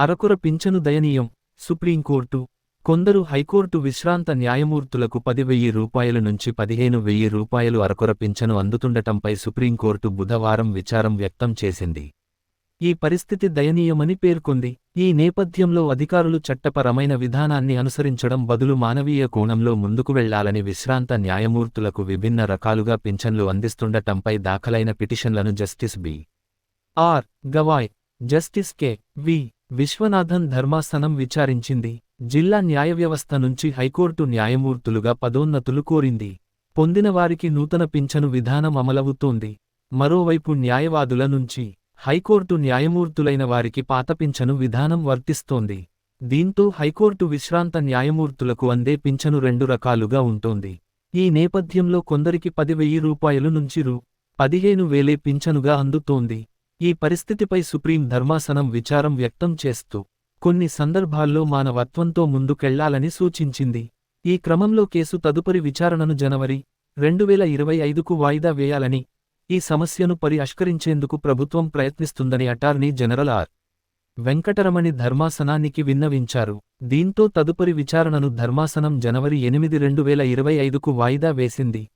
అరకొర పింఛను దయనీయం. సుప్రీంకోర్టు. కొందరు హైకోర్టు విశ్రాంత న్యాయమూర్తులకు పది వెయ్యి రూపాయల నుంచి పదిహేను వెయ్యి రూపాయలు అరకొర పింఛను అందుతుండటంపై సుప్రీంకోర్టు బుధవారం విచారం వ్యక్తం చేసింది. ఈ పరిస్థితి దయనీయమని పేర్కొంది. ఈ నేపథ్యంలో అధికారులు చట్టపరమైన విధానాన్ని అనుసరించడం బదులు మానవీయ కోణంలో ముందుకు వెళ్ళాలని విశ్రాంత న్యాయమూర్తులకు విభిన్న రకాలుగా పింఛన్లు అందిస్తుండటంపై దాఖలైన పిటిషన్లను justice B. R. Gavai justice K. V. Viswanathan ధర్మాసనం విచారించింది. జిల్లా న్యాయవ్యవస్థ నుంచి హైకోర్టు న్యాయమూర్తులుగా పదోన్నతులు కోరింది. పొందిన వారికి నూతన పింఛను విధానం అమలవుతోంది. మరోవైపు న్యాయవాదుల నుంచి హైకోర్టు న్యాయమూర్తులైన వారికి పాత పింఛను విధానం వర్తిస్తోంది. దీంతో హైకోర్టు విశ్రాంత న్యాయమూర్తులకు అందే పింఛను రెండు రకాలుగా ఉంటోంది. ఈ నేపథ్యంలో కొందరికి పది వెయ్యి రూపాయలు నుంచి రూ. పదిహేను వేలే పింఛనుగా అందుతోంది. ఈ పరిస్థితిపై సుప్రీం ధర్మాసనం విచారం వ్యక్తం చేస్తూ కొన్ని సందర్భాల్లో మానవత్వంతో ముందుకెళ్ళాలని సూచించింది. ఈ క్రమంలో కేసు తదుపరి విచారణను జనవరి రెండు వేల ఇరవై ఐదుకు వాయిదా వేయాలని ఈ సమస్యను పరిష్కరించేందుకు ప్రభుత్వం ప్రయత్నిస్తుందని అటార్నీ జనరల్ ఆర్. వెంకటరమణి ధర్మాసనానికి విన్నవించారు. దీంతో తదుపరి విచారణను ధర్మాసనం జనవరి ఎనిమిది రెండు వేల ఇరవై ఐదుకు వాయిదా వేసింది.